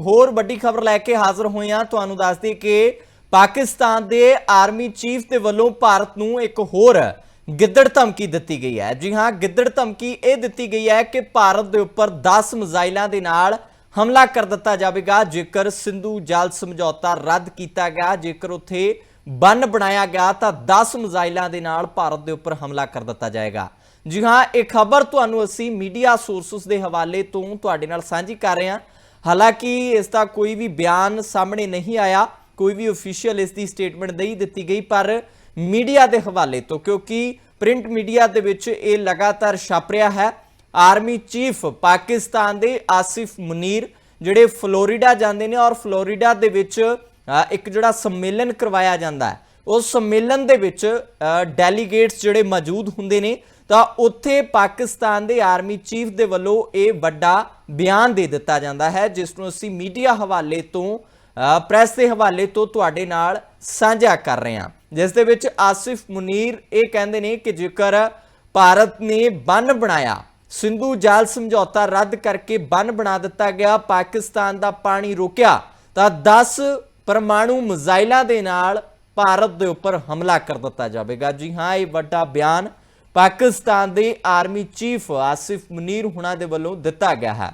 ਹੋਰ ਵੱਡੀ ਖਬਰ ਲੈ ਕੇ ਹਾਜ਼ਰ ਹੋਏ ਹਾਂ ਤੁਹਾਨੂੰ ਦੱਸ ਦਈਏ ਕਿ ਪਾਕਿਸਤਾਨ ਦੇ ਆਰਮੀ ਚੀਫ ਦੇ ਵੱਲੋਂ ਭਾਰਤ ਨੂੰ ਇੱਕ ਹੋਰ ਗਿੱਦੜ ਧਮਕੀ ਦਿੱਤੀ ਗਈ ਹੈ। ਜੀ ਹਾਂ, ਗਿੱਦੜ ਧਮਕੀ ਇਹ ਦਿੱਤੀ ਗਈ ਹੈ ਕਿ ਭਾਰਤ ਦੇ ਉੱਪਰ 10 ਮਿਜ਼ਾਈਲਾਂ ਦੇ ਨਾਲ ਹਮਲਾ ਕਰ ਦਿੱਤਾ ਜਾਵੇਗਾ, ਜੇਕਰ ਸਿੰਧੂ ਜਲ ਸਮਝੌਤਾ ਰੱਦ ਕੀਤਾ ਗਿਆ, ਜੇਕਰ ਉੱਥੇ ਬੰਨ ਬਣਾਇਆ ਗਿਆ, ਤਾਂ 10 ਮਿਜ਼ਾਈਲਾਂ ਦੇ ਨਾਲ ਭਾਰਤ ਦੇ ਉੱਪਰ ਹਮਲਾ ਕਰ ਦਿੱਤਾ ਜਾਏਗਾ। ਜੀ ਹਾਂ, ਇਹ ਖਬਰ ਤੁਹਾਨੂੰ ਅਸੀਂ ਮੀਡੀਆ ਸੋਰਸਸ ਦੇ ਹਵਾਲੇ ਤੋਂ ਤੁਹਾਡੇ ਨਾਲ ਸਾਂਝੀ ਕਰ ਰਹੇ ਹਾਂ। ਹਾਲਾਂਕਿ ਇਸ ਦਾ ਕੋਈ ਵੀ ਬਿਆਨ ਸਾਹਮਣੇ ਨਹੀਂ ਆਇਆ, ਕੋਈ ਵੀ ਅਫੀਸ਼ੀਅਲ ਇਸ ਦੀ ਸਟੇਟਮੈਂਟ ਨਹੀਂ ਦਿੱਤੀ ਗਈ, ਪਰ ਮੀਡੀਆ ਦੇ ਹਵਾਲੇ ਤੋਂ, ਕਿਉਂਕਿ ਪ੍ਰਿੰਟ ਮੀਡੀਆ ਦੇ ਵਿੱਚ ਇਹ ਲਗਾਤਾਰ ਛਪ ਰਿਹਾ ਹੈ ਆਰਮੀ ਚੀਫ ਪਾਕਿਸਤਾਨ ਦੇ ਆਸਿਫ ਮੁਨੀਰ, ਜਿਹੜੇ ਫਲੋਰੀਡਾ ਜਾਂਦੇ ਨੇ ਔਰ ਫਲੋਰੀਡਾ ਦੇ ਵਿੱਚ ਇੱਕ ਜਿਹੜਾ ਸੰਮੇਲਨ ਕਰਵਾਇਆ ਜਾਂਦਾ ਹੈ, ਉਸ ਸੰਮੇਲਨ ਦੇ ਵਿੱਚ ਡੈਲੀਗੇਟਸ ਜਿਹੜੇ ਮੌਜੂਦ ਹੁੰਦੇ ਨੇ ਤਾਂ ਉੱਥੇ ਪਾਕਿਸਤਾਨ ਦੇ ਆਰਮੀ ਚੀਫ ਦੇ ਵੱਲੋਂ ਇਹ ਵੱਡਾ ਬਿਆਨ ਦੇ ਦਿੱਤਾ ਜਾਂਦਾ ਹੈ, ਜਿਸ ਨੂੰ ਅਸੀਂ ਮੀਡੀਆ ਹਵਾਲੇ ਤੋਂ ਪ੍ਰੈਸ ਦੇ ਹਵਾਲੇ ਤੋਂ ਤੁਹਾਡੇ ਨਾਲ ਸਾਂਝਾ ਕਰ ਰਹੇ ਹਾਂ। ਜਿਸ ਦੇ ਵਿੱਚ ਆਸਿਫ ਮੁਨੀਰ ਇਹ ਕਹਿੰਦੇ ਨੇ ਕਿ ਜੇਕਰ ਭਾਰਤ ਨੇ ਬੰਨ ਬਣਾਇਆ, ਸਿੰਧੂ ਜਲ ਸਮਝੌਤਾ ਰੱਦ ਕਰਕੇ ਬੰਨ ਬਣਾ ਦਿੱਤਾ ਗਿਆ, ਪਾਕਿਸਤਾਨ ਦਾ ਪਾਣੀ ਰੋਕਿਆ, ਤਾਂ 10 ਪਰਮਾਣੂ ਮਿਜ਼ਾਈਲਾਂ ਦੇ ਨਾਲ ਭਾਰਤ ਦੇ ਉੱਪਰ ਹਮਲਾ ਕਰ ਦਿੱਤਾ ਜਾਵੇਗਾ। ਜੀ ਹਾਂ, ਇਹ ਵੱਡਾ ਬਿਆਨ ਪਾਕਿਸਤਾਨ ਦੇ ਆਰਮੀ ਚੀਫ ਆਸਿਫ ਮੁਨੀਰ ਹੁਣਾਂ ਦੇ ਵੱਲੋਂ ਦਿੱਤਾ ਗਿਆ ਹੈ।